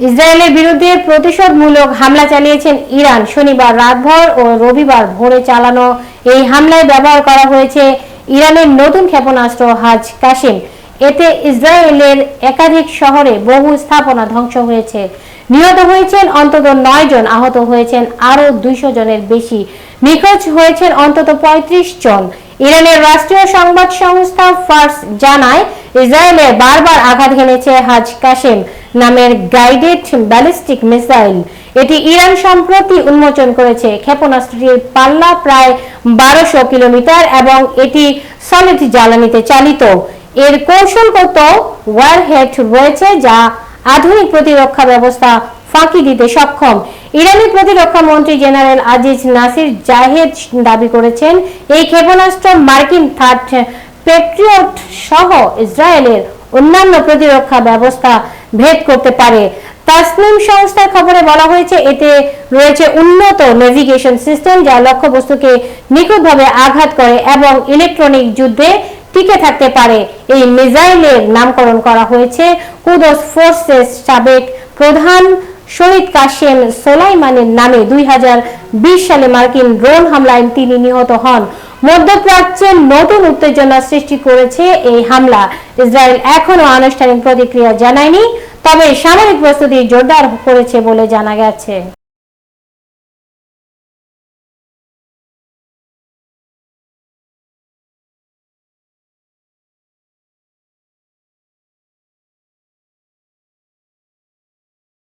ইসরায়েলের বিরুদ্ধে প্রতিশোধমূলক হামলা চালিয়েছেন ইরান। শনিবার রাতভর ও রবিবার ভোরে চালানো এই হামলায় ব্যবহার করা হয়েছে ইরানের নতুন ক্ষেপণাস্ত্র হাজ কাশিম এতে ইসরায়েলের একাধিক শহরে বহু স্থাপনা ধ্বংস হয়েছে। নিহত হয়েছেন অন্তত নয় জন, আহত হয়েছেন আরও দুইশো জনের বেশি। নিখোঁজ হয়েছেন অন্তত পঁয়ত্রিশ জন। ইরানের রাষ্ট্রীয় সংবাদ সংস্থা ফার্স জানায় ইসরায়েলে বারবার আঘাত হেনেছে হাজ কাশেম নামের গাইডেড ব্যালিস্টিক মিসাইল এটি ইরান সম্প্রতি উন্মোচন করেছে। ক্ষেপণাস্ত্রটির পাল্লা প্রায় বারোশো কিলোমিটার এবং এটি সলিড জ্বালানিতে চালিত। এর কৌশলগত ওয়ারহেড রয়েছে যা আধুনিক প্রতিরক্ষা ব্যবস্থা ফাঁকি দিতে সক্ষম। ইরানি প্রতিরক্ষা মন্ত্রী জেনারেল আজিজ নাসির জাহেদ দাবি করেছেন, এই ক্ষেপণাস্ত্র মার্কিন থার্ড পেট্রিয়ট সহ ইসরায়েলের অন্যান্য প্রতিরক্ষা ব্যবস্থা ভেদ করতে পারে। তাসনিম সংস্থার খবরে বলা হয়েছে, এতে রয়েছে উন্নত নেভিগেশন সিস্টেম যা লক্ষ্যবস্তুকে নিখুঁতভাবে আঘাত করে এবং ইলেকট্রনিক যুদ্ধে টিকে থাকতে পারে। এই মিসাইলের নামকরণ করা হয়েছে কুদস ফোর্সেস সাবেক প্রধান শহীদ কাশেম সোলাইমানের নামে। দুই হাজার বিশ সালে মার্কিন ড্রোন হামলায় তিনি নিহত হন। মধ্যপ্রাচ্যে নতুন উত্তেজনা সৃষ্টি করেছে এই হামলা। ইসরায়েল এখনও আনুষ্ঠানিক প্রতিক্রিয়া জানায়নি, তবে সামরিক প্রস্তুতি জোরদার করেছে বলে জানা গেছে।